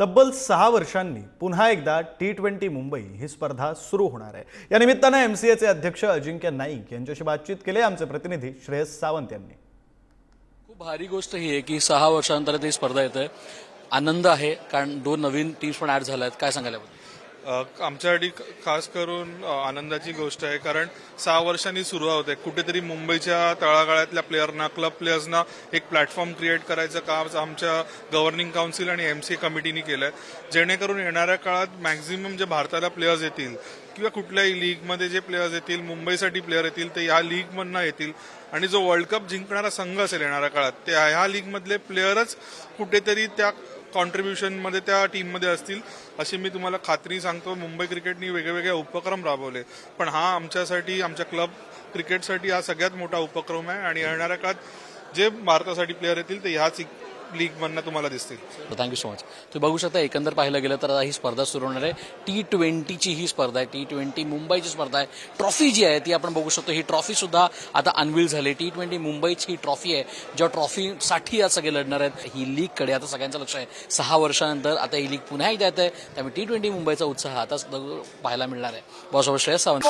तब्बल सहा वर्षांनी पुन्हा एकदा टी ट्वेंटी मुंबई ही स्पर्धा सुरू होणार आहे. या निमित्तानं एम सी एचे अध्यक्ष अजिंक्य नाईक यांच्याशी बातचीत केली आमचे प्रतिनिधी श्रेयस सावंत यांनी. खूप भारी गोष्ट ही आहे की सहा वर्षानंतर ती स्पर्धा येते आनंद आहे कारण दोन नवीन टीम्स पण ऍड झाल्या आहेत काय सांगायला आमच्यासाठी खास करून आनंदाची गोष्ट आहे. कारण सहा वर्षांनी सुरू आहे. कुठेतरी मुंबईच्या तळागाळातल्या प्लेयरना क्लब प्लेयर्सना एक प्लॅटफॉर्म क्रिएट करायचं काम आमच्या गव्हर्निंग काउन्सिल आणि एम सी कमिटीने केलं आहे जेणेकरून येणाऱ्या काळात मॅक्झिमम जे भारताला प्लेयर्स येतील किंवा कुठल्याही लीगमध्ये जे प्लेयर्स येतील मुंबईसाठी प्लेयर येतील ते या लीगमधनं येतील. आणि जो वर्ल्ड कप जिंकणारा संघ असेल येणाऱ्या काळात त्या ह्या लीगमधले प्लेयरच कुठेतरी त्या कॉन्ट्रीब्युशनमध्ये त्या टीममध्ये असतील अशी मी तुम्हाला खात्री सांगतो. मुंबई क्रिकेटनी वेगवेगळे उपक्रम राबवले. पण हा आमच्यासाठी आमच्या क्लब क्रिकेटसाठी हा सगळ्यात मोठा उपक्रम आहे. आणि येणाऱ्या काळात जे भारतासाठी प्लेयर येतील ते ह्याच लीगमधनं तुम्हाला दिसतील. थँक्यू सो मच तुम्ही बघू शकता एकंदर पाहायला गेलं तर आता ही स्पर्धा सुरू होणार आहे. टी ट्वेंटीची ही स्पर्धा आहे. टी ट्वेंटी मुंबईची स्पर्धा आहे. ट्रॉफी जी आहे ती आपण बघू शकतो. ही ट्रॉफी सुद्धा आता अनविल झाली. टी ट्वेंटी मुंबईची ही ट्रॉफी आहे ज्या ट्रॉफीसाठी आज सगळे लढणार आहेत. ही लीगकडे आता सगळ्यांचं लक्ष आहे. सहा वर्षानंतर आता ही लीग पुन्हा एकदा येत आहे. त्यामुळे टी ट्वेंटी मुंबईचा उत्साह आता पाहायला मिळणार आहे. बॉसोबत श्रेयस सावंत.